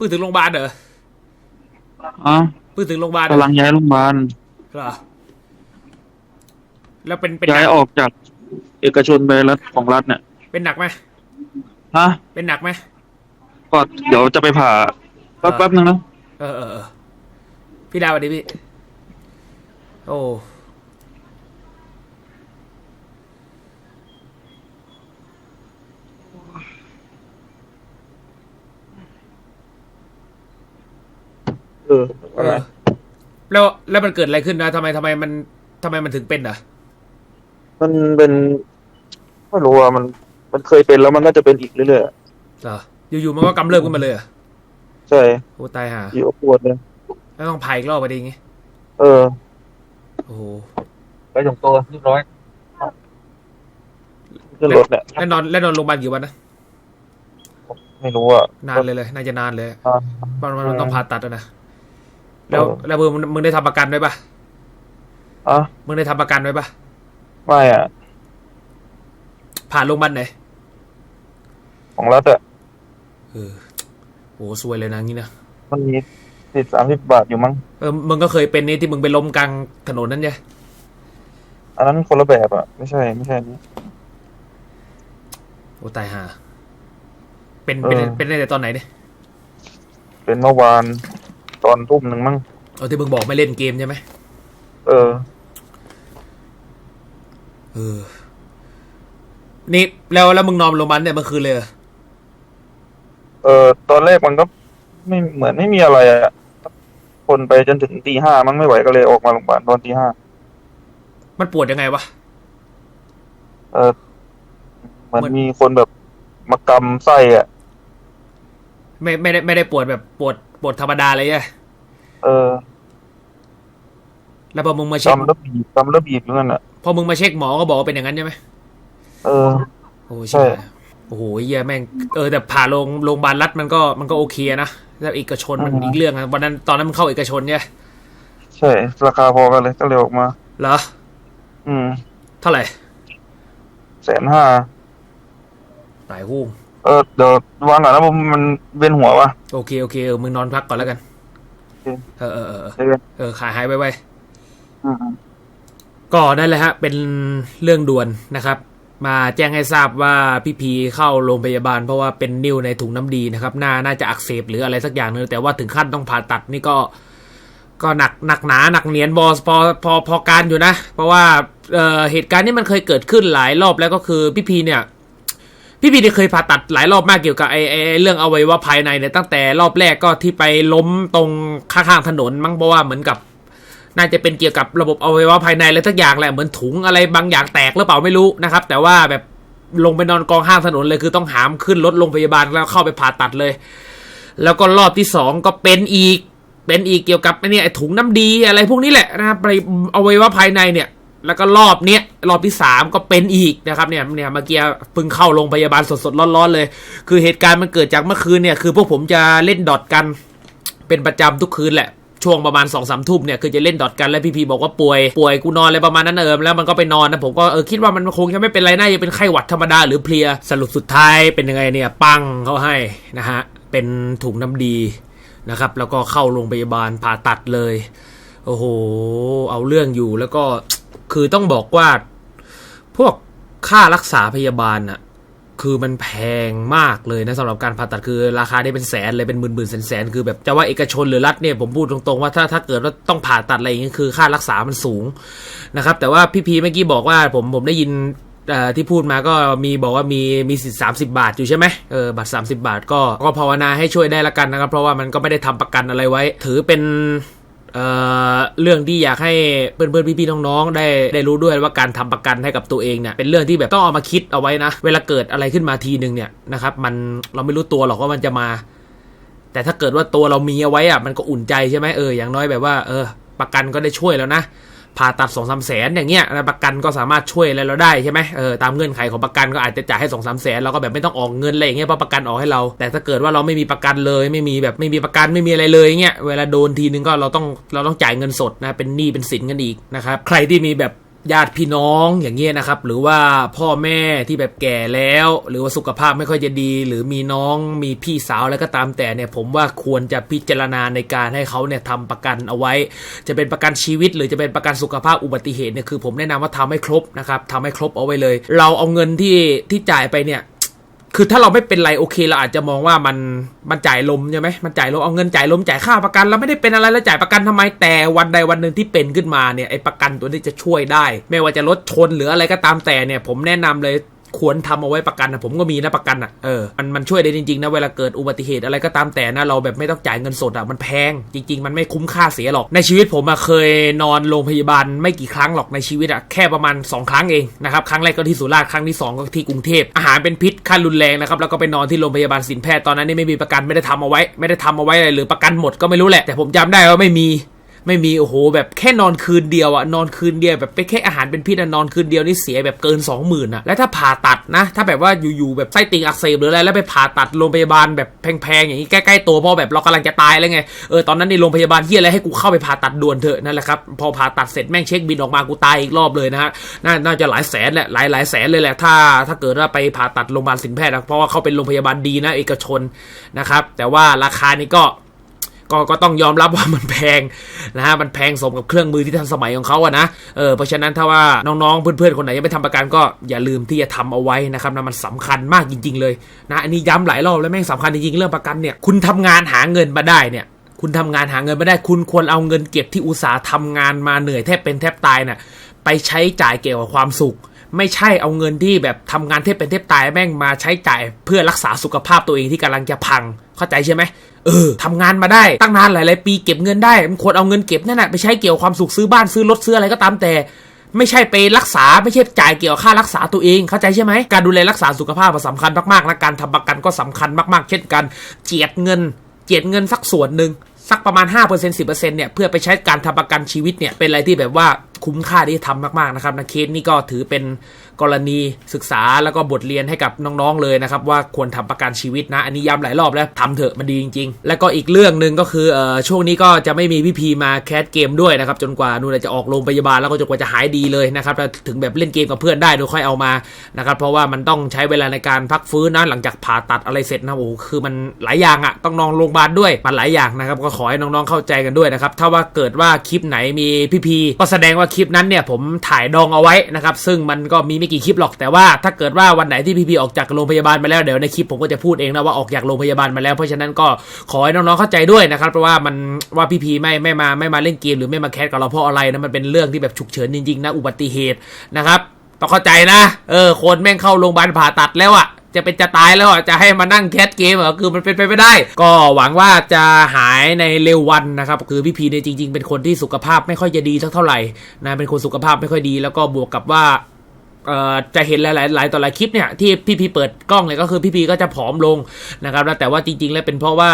พิ่งถึงโรงพยาบาลเหรออ๋อเพิ่งถึงโรงพยาบาลเหรกำลังย้ายโรงพยาบาลเหรอแล้วเป็นเป็นย้ายหนักออกจากเอกชนไปรัฐของรัฐเนี่ยเป็นหนักไหมฮะเป็นหนักไหม ก็เดี๋ยวจะไปผ่าแป๊บแป๊บนึงนะ เออเออเออพี่ดาวสวัสดีพี่ โอ้ ออเออแล้วแล้วมันเกิดอะไรขึ้นนะทำไมทำไมมันทำไมมันถึงเป็นอะ มันเป็นไม่รู้ว่ามัน มันเคยเป็นแล้วมันก็จะเป็นอีกเรื่อยเหรออยู่ๆมันก็กำเริบขึ้นมาเลยเหรอะๆใช่โอ้ตายห่าอยู่ปวดเลยแล้วต้องพายอีกรอบไปดีงี้เออโอ้โหไปส่งตัวเรียบร้อยขึ้นรถเนี่ยแล้วนอนแล้วนอนโรงพยาบาลกี่วันนะไม่รู้อะนานเลยเลยน่าจะนานเลยอ่ามันมันมันต้องผ่าตัดอะนะ แล้วเออแล้วมึงมึงได้ทำประกันไว้ปะอะมึงได้ทำประกันไว้ปะไม่อะ ผ่านโรงพยาบาลไหน ของรัฐอะเออโอ้ซวยเลยนะงี้นะมันมีสิบสามสิบบาทอยู่มั้งเออมึงก็เคยเป็นนี่ที่มึงไปล้มกลางถนนนั่นไงอันนั้นคนละแบบอะ ไม่ใช่ ไม่ใช่อันนี้โอ้ตายห่าเป็นเป็นเออเป็นตั้งแต่ตอนไหนเนี่ยเป็นเมื่อวาน ตอนทุ่มหนึ่งมั้งเอาที่มึงบอกไม่เล่นเกมใช่ไหมเออ เออ นี่แล้วแล้วมึงนอนโรงพยาบาลเนี่ยเมื่อคืนเลยเหรอเออ ตอนแรกมันก็ไม่เหมือนไม่มีอะไรอะคนไปจนถึงตีห้ามั้งไม่ไหวก็เลยออกมาโรงพยาบาลตอนตีห้ามันปวดยังไงวะ เออเหมือนมันมีคนแบบมากำไส้อะไม่ไม่ได้ไม่ได้ปวดแบบปวด ปวดธรรมดาเลยใช่ไหมเออ แล้วพอมึงมาเช็คกำแล้วบีบกำแล้วบีบอยู่นั่นอะ พอมึงมาเช็คหมอก็บอกว่าเป็นอย่างนั้นใช่ไหมเออ โอ้ใช่ ใช่ โอ้โหเหี้ยแม่ง เออแต่ผ่าโรงโรงพยาบาลรัฐมันก็มันก็โอเคนะแล้วเอกชนมันอีกเรื่องอะวันนั้นตอนนั้นมันเข้าเอกชนใช่ไหมใช่ ราคาพอกันเลยก็เลยออกมา เหรอ อืมเท่าไหร่แสนห้าตายหู้ เออเดี๋ยววางก่อนนะผมมันเวียนหัวว่ะโอเคโอเคเออมึงนอนพักก่อนแล้วกันโอเคเออเออเออเออเจอกันเออขายหายไว้ไว้อืมก็นั่นแหละฮะ เป็นเรื่องด่วนนะครับ มาแจ้งให้ทราบว่าพี่พีเข้าโรงพยาบาล เพราะว่าเป็นนิ้วในถุงน้ำดีนะครับหน้าน่าจะอักเสบหรืออะไรสักอย่างนึงแต่ว่าถึงขั้นต้องผ่าตัดนี่ก็ ก็หนักหนักหนาหนักเหนียนบอสพอพอพอการอยู่นะ เพราะว่าเอ่อเหตุการณ์นี้มันเคยเกิดขึ้นหลายรอบแล้วก็คือพี่พีเนี่ย พี่พีเนี่ยเคยผ่าตัดหลายรอบมากเกี่ยวกับไอ้ไอ้เรื่องอวัยวะภายในเนี่ยตั้งแต่รอบแรกก็ที่ไปล้มตรงข้างๆถนนมั้งเพราะว่าเหมือนกับ น่าจะเป็นเกี่ยวกับระบบอวัยวะภายในอะไรสักอย่างแหละเหมือนถุงอะไรบางอย่างแตกหรือเปล่าไม่รู้นะครับ แต่ว่าแบบลงไปนอนกองข้างถนนเลยคือต้องหามขึ้นรถโรงพยาบาลแล้วเข้าไปผ่าตัดเลย แล้วก็รอบที่สองก็เป็นอีกเป็นอีกเกี่ยวกับไอ้นี่ไอ้ถุงน้ำดีอะไรพวกนี้แหละนะครับไปอวัยวะภายในเนี่ย แล้วก็รอบเนี้ยรอบที่สามก็เป็นอีกนะครับเนี่ยเนี่ยเมื่อกี้เพิ่งเข้าโรงพยาบาลสดๆร้อนๆเลย คือเหตุการณ์มันเกิดจากเมื่อคืนเนี่ยคือพวกผมจะเล่นดอทกัน เป็นประจำทุกคืนแหละช่วงประมาณสองสามทุ่มเนี่ยคือจะเล่นดอทกันแล้วพี่พีบอกว่าป่วยป่วยกูนอนอะไรประมาณนั้นเออแล้วมันก็ไปนอนนะผมก็เออคิดว่ามันคงจะไม่เป็นไรน่าจะเป็นไข้หวัดธรรมดาหรือเพลียสรุปสุดท้ายเป็นยังไงเนี่ยปังเขาให้นะฮะเป็นถุงน้ำดีนะครับแล้วก็เข้าโรงพยาบาลผ่าตัดเลยโอ้โหเอาเรื่องอยู่แล้วก็ คือต้องบอกว่า พวกค่ารักษาพยาบาลน่ะคือมันแพงมากเลยนะสำหรับการผ่าตัดคือราคาได้เป็นแสนเลยเป็นหมื่นหมื่นแสนแสนคือแบบจะว่าเอกชนหรือรัฐเนี่ยผมพูดตรงๆว่าถ้าถ้าเกิดว่าต้องผ่าตัดอะไรอย่างเงี้ยคือค่ารักษามันสูงนะครับ แต่ว่าพี่พีเมื่อกี้บอกว่าผมผมได้ยินที่พูดมาก็มีบอกว่ามีมีสิทธิ์สามสิบาทอยู่ใช่ไหมเออบัตรสามสิบาทก็ก็ภาวนาให้ช่วยได้ละกันนะครับ เพราะว่ามันก็ไม่ได้ทำประกันอะไรไว้ ถือเป็น เอ่อเรื่องที่อยากให้เพื่อนๆพี่ๆน้องๆได้ได้รู้ด้วยว่าการทำประกันให้กับตัวเองเนี่ยเป็นเรื่องที่แบบต้องเอามาคิดเอาไว้นะ เวลาเกิดอะไรขึ้นมาทีหนึ่งเนี่ยนะครับมันเราไม่รู้ตัวหรอกว่ามันจะมา แต่ถ้าเกิดว่าตัวเรามีเอาไว้อะมันก็อุ่นใจใช่ไหมเอออย่างน้อยแบบว่าเออประกันก็ได้ช่วยแล้วนะ ผ่าตัดสองสามแสนอย่างเงี้ยประกันก็สามารถช่วยอะไรเราได้ใช่ไหมเออตามเงื่อนไขของประกันก็อาจจะจ่ายให้สองสามแสนเราก็แบบไม่ต้องออกเงินอะไรอย่างเงี้ยเพราะประกันออกให้เรา แต่ถ้าเกิดว่าเราไม่มีประกันเลยไม่มีแบบไม่มีประกันไม่มีอะไรเลยเงี้ยเวลาโดนทีนึงก็เราต้องเราต้องจ่ายเงินสดนะเป็นหนี้เป็นสินกันอีกนะครับใครที่มีแบบ ญาติพี่น้องอย่างเงี้ยนะครับ หรือว่าพ่อแม่ที่แบบแก่แล้ว หรือว่าสุขภาพไม่ค่อยจะดี หรือมีน้องมีพี่สาวแล้วก็ตามแต่เนี่ย ผมว่าควรจะพิจารณาในการให้เขาเนี่ยทำประกันเอาไว้ จะเป็นประกันชีวิต หรือจะเป็นประกันสุขภาพอุบัติเหตุเนี่ยคือ ผมแนะนำว่าทำให้ครบนะครับทำให้ครบเอาไว้เลย เราเอาเงินที่ที่จ่ายไปเนี่ย คือถ้าเราไม่เป็นไรโอเคเราอาจจะมองว่ามันมันจ่ายลมใช่ไหมมันจ่ายลมเอาเงินจ่ายลมจ่ายค่าประกันเราไม่ได้เป็นอะไรแล้วจ่ายประกันทำไมแต่วันใดวันหนึ่งที่เป็นขึ้นมาเนี่ยไอ้ประกันตัวนี้จะช่วยได้ ไม่ว่าจะรถชนหรืออะไรก็ตามแต่เนี่ยผมแนะนำเลย ควรทำเอาไว้ประกันนะผมก็มีนะประกันอะเออมันมันช่วยได้จริงๆนะเวลาเกิดอุบัติเหตุอะไรก็ตามแต่นะเราแบบไม่ต้องจ่ายเงินสดอะมันแพงจริง ๆ มันไม่คุ้มค่าเสียหรอกในชีวิตผมอะเคยนอนโรงพยาบาลไม่กี่ครั้งหรอกในชีวิตอะแค่ประมาณ 2 ครั้งเองนะครับครั้งแรกก็ที่สุราษฎร์ครั้งที่สองก็ที่กรุงเทพอาหารเป็นพิษขั้นรุนแรงนะครับแล้วก็ไปนอนที่โรงพยาบาลศิลแพทย์ตอนนั้นนี่ไม่มีประกันไม่ได้ทำเอาไว้ ไม่ได้ทำเอาไว้เลยหรือประกันหมดก็ไม่รู้แหละแต่ผมจำได้ว่าไม่มี ไม่มีโอ้โหแบบแค่นอนคืนเดียวอะนอนคืนเดียวแบบไปแค่อาหารเป็นพิษอะนอนคืนเดียวนี่เสียแบบเกิน 20,000อะแล้วถ้าผ่าตัดนะ ถ้าแบบว่าอยู่ๆแบบไส้ติ่งอักเสบหรืออะไรแล้วไปผ่าตัดโรงพยาบาลแบบแพงๆอย่างนี้ใกล้ๆตัวพราะแบบเรากำลังจะตายแล้วไงเออตอนนั้นในโรงพยาบาลที่อะไรให้กูเข้าไปผ่าตัดด่วนเถอะนั่นแหละครับพอผ่าตัดเสร็จแม่งเช็คบินออกมากูตายอีกรอบเลยนะฮะนาน่าจะหลายแสนแหละหลายหลายแสนเลยแหละถ้าถ้าเกิดว่าไปผ่าตัดโรงพยาบาลสินแพทย์นะเพราะว่าเขาเป็นโรงพยาบาลดีนะเอกชนนะครับแต่ว่าราคานี่ก็ ก็ก็ต้องยอมรับว่ามันแพงนะฮะมันแพงสมกับเครื่องมือที่ทันสมัยของเขาอะนะเออเพราะฉะนั้นถ้าว่าน้องๆเพื่อนๆคนไหนยังไม่ทำประกันก็อย่าลืมที่จะทำเอาไว้นะครับนะมันสำคัญมากจริง ๆ เลยนะอันนี้ย้ำหลายรอบแล้วแม่งสำคัญจริงๆเรื่องประกันเนี่ยคุณทำงานหาเงินมาได้เนี่ยคุณทำงานหาเงินมาได้ คุณควรเอาเงินเก็บที่อุตสาห์ทำงานมาเหนื่อยแทบเป็นแทบตายน่ะไปใช้จ่ายเกี่ยวกับความสุข ไม่ใช่เอาเงินที่แบบทำงานเทพเป็นเทพตายแม่งมาใช้จ่ายเพื่อรักษาสุขภาพตัวเองที่กำลังจะพัง เข้าใจใช่ไหมเออทำงานมาได้ตั้งนานหลายๆปีเก็บเงินได้มันควรเอาเงินเก็บนั่นแหะไปใช้เกี่ยวความสุขซื้อบ้านซื้อรถซื้ออะไรก็ตามแต่ ไม่ใช่ไปรักษาไม่ใช่จ่ายเกี่ยวค่ารักษาตัวเองเข้าใจใช่ไหมการดูแลรักษาสุขภาพมันสำคัญมากๆและการทำประกันก็สำคัญมากๆ เช่นกันเจียดเงิน เจียดเงินสักส่วนหนึ่งสักประมาณ5% 10%เนี่ยเพื่อไปใช้การทำประกันชีวิตเนี่ยเป็นอะไรที่แบบว่า คุ้มค่าที่ทำมากๆนะครับนะเคสนี่ก็ถือเป็นกรณีศึกษาแล้วก็บทเรียนให้กับน้องๆเลยนะครับ ว่าควรทำประกันชีวิตนะ อันนี้ย้ำหลายรอบแล้วทำเถอะมันดีจริง ๆ แล้วก็อีกเรื่องหนึ่งก็คือเอ่อช่วงนี้ก็จะไม่มีพี่พีมาแคสเกมด้วยนะครับ จนกว่านู่นจะออกโรงพยาบาลแล้วก็จนกว่าจะหายดีเลยนะครับถึงแบบเล่นเกมกับเพื่อนได้โดยค่อยเอามานะครับเพราะว่ามันต้องใช้เวลาในการพักฟื้นนะหลังจากผ่าตัดอะไรเสร็จนะโอ้โหคือมันหลายอย่างอะต้องนอนโรงพยาบาลด้วยมันหลายอย่างนะครับก็ขอให้น้องๆเข้าใจกันด้วยนะครับถ้าว่าเกิดว่าคลิปไหนมีพี่พีก็แสดงว่าคลิปนั้นเนี่ยผมถ่ายดองเอาไว้นะครับ ซึ่งมันก็มีไม่กี่คลิปหรอกแต่ว่าถ้าเกิดว่าวันไหนที่พี่พีออกจากโรงพยาบาลมาแล้วเดี๋ยวในคลิปผมก็จะพูดเองนะว่าออกจากโรงพยาบาลมาแล้ว เพราะฉะนั้นก็ขอให้น้องๆเข้าใจด้วยนะครับเพราะว่ามันว่าพี่พีไม่ไม่มาไม่มาเล่นเกมหรือไม่มาแคสกับเราเพราะอะไรนะมันเป็นเรื่องที่แบบฉุกเฉินจริงๆนะอุบัติเหตุนะครับต้องเข้าใจนะ เออ คนแม่งเข้าโรงพยาบาลผ่าตัดแล้วอะ จะเป็นจะตายแล้วอะจะให้มานั่งแคสเกมเหรอคือมันเป็นไปไม่ได้ ก็หวังว่าจะหายในเร็ววันนะครับ คือพี่พีเนี่ยจริง ๆ เป็นคนที่สุขภาพไม่ค่อยจะดีสักเท่าไหร่นะเป็นคนสุขภาพไม่ค่อยดี แล้วก็บวกกับว่าจะเห็นหลายๆหลายต่อหลายคลิปเนี่ยที่พี่พีเปิดกล้องเลยก็คือพี่พีก็จะผอมลงนะครับแต่ว่าจริง ๆ แล้วเป็นเพราะว่า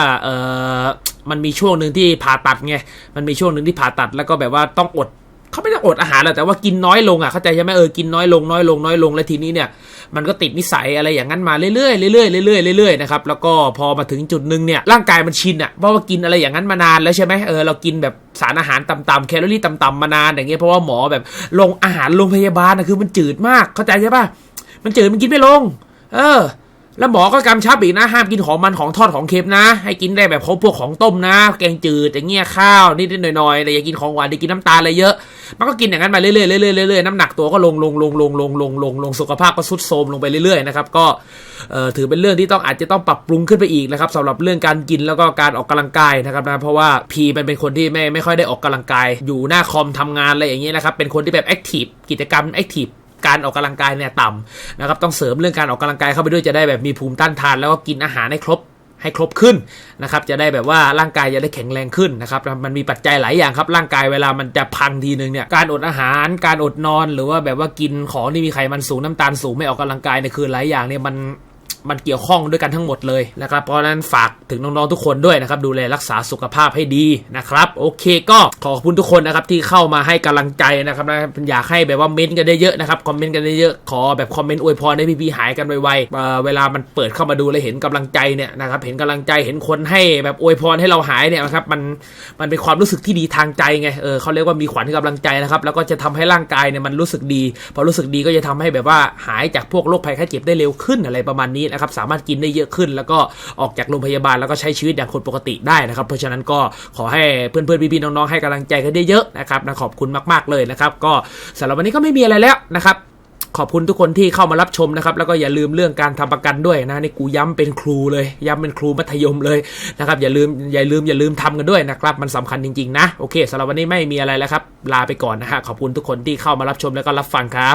มันมีช่วงหนึ่งที่ผ่าตัดไงมันมีช่วงหนึ่งที่ผ่าตัดแล้วก็แบบว่าต้องอด เขาไม่ได้อดอาหารหรอกแต่ว่ากินน้อยลงอะเข้าใจใช่ไหมเออกินน้อยลงน้อยลงน้อยลงแล้วทีนี้เนี่ยมันก็ติดนิสัยอะไรอย่างนั้นมาเรื่อยๆเรื่อยๆเรื่อยๆเรื่อยๆนะครับแล้วก็พอมาถึงจุดหนึ่งเนี่ยร่างกายมันชินอะเพราะว่ากินอะไรอย่างนั้นมานานแล้วใช่ไหมเออเรากินแบบสารอาหารต่ำๆแคลอรี่ต่ำๆมานานอย่างเงี้ยเพราะว่าหมอแบบลงอาหารโรงพยาบาลนะคือมันจืดมากเข้าใจใช่ปะมันจืดมันกินไม่ลง เออ แล้วหมอก็กำชับอีกนะ ห้ามกินของมันของทอดของเค็มนะ ให้กินได้แบบพวกของต้มนะ แกงจืดอย่างเงี้ยข้าวนิดๆหน่อยๆแต่อย่ากินของหวานอย่ากินน้ำตาลอะไรเยอะ มันก็กินอย่างนั้นมาเรื่อยๆเรื่อยๆเรื่อยๆน้ำหนักตัวก็ลงลงลงลงลงลงลงลงสุขภาพก็ทรุดโทรมลงไปเรื่อยๆนะครับก็ถือเป็นเรื่องที่ต้องอาจจะต้องปรับปรุงขึ้นไปอีกนะครับสำหรับเรื่องการกินแล้วก็การออกกำลังกายนะครับนะเพราะว่าพีมันเป็นคนที่ไม่ไม่ค่อยได้ออกกำลังกาย อยู่หน้าคอมทำงานอะไรอย่างเงี้ยนะครับเป็นคนที่แบบแอคทีฟกิจกรรมแอคทีฟ การออกกำลังกายเนี่ยต่ำนะครับต้องเสริมเรื่องการออกกำลังกายเข้าไปด้วยจะได้แบบมีภูมิต้านทาน แล้วก็กินอาหารให้ครบให้ครบขึ้นนะครับจะได้แบบว่าร่างกายจะได้แข็งแรงขึ้นนะครับมันมีปัจจัยหลายอย่างครับร่างกายเวลามันจะพังทีนึงเนี่ยการอดอาหารการอดนอนหรือว่าแบบว่ากินของที่มีไขมันสูงน้ำตาลสูงไม่ออกกำลังกายเนี่ยคือหลายอย่างเนี่ยมัน มันเกี่ยวข้องด้วยกันทั้งหมดเลยนะครับ เพราะนั้นฝากถึงน้องๆทุกคนด้วยนะครับ ดูแลรักษาสุขภาพให้ดีนะครับ โอเคก็ขอบคุณทุกคนนะครับที่เข้ามาให้กำลังใจนะครับนะอยากให้แบบว่าเม้นกันได้เยอะนะครับคอมเมนต์กันได้เยอะขอแบบคอมเมนต์อวยพรให้พี่ๆหายกันไวๆเเวลามันเปิดเข้ามาดูแล้วเห็นกำลังใจเนี่ยนะครับเห็นกำลังใจเห็นคนให้แบบอวยพรให้เราหายเนี่ยนะครับมันมันเป็นความรู้สึกที่ดีทางใจไงเออเขาเรียกว่ามีขวัญกำลังใจนะครับแล้วก็จะทำให้ร่างกายเนี่ยมันรู้สึกดีพอรู้สึกดีก็จะทำให้แบบว่าหายจากพวกโรคภัยไข้เจ็บได้เร็วขึ้นอะไรประมาณนี้นะครับสามารถกินได้เยอะขึ้น แล้วก็ออกจากโรงพยาบาลแล้วก็ใช้ชีวิตอย่างคนปกติได้นะครับเพราะฉะนั้นก็ขอให้เพื่อนๆพี่ๆน้องๆให้กำลังใจกันได้เยอะนะครับนะขอบคุณมากๆเลยนะครับก็สำหรับวันนี้ก็ไม่มีอะไรแล้วนะครับขอบคุณทุกคนที่เข้ามารับชมนะครับ แล้วก็อย่าลืมเรื่องการทำประกันด้วยนะนี่กูย้ำเป็นครูเลย ย้ำเป็นครูมัธยมเลยนะครับอย่าลืมอย่าลืมอย่าลืมทำกันด้วยนะครับ มันสำคัญจริง ๆ นะ โอเคสำหรับวันนี้ไม่มีอะไรแล้วครับ ลาไปก่อนนะฮะขอบคุณทุกคนที่เข้ามารับชมแล้วก็รับฟังครับ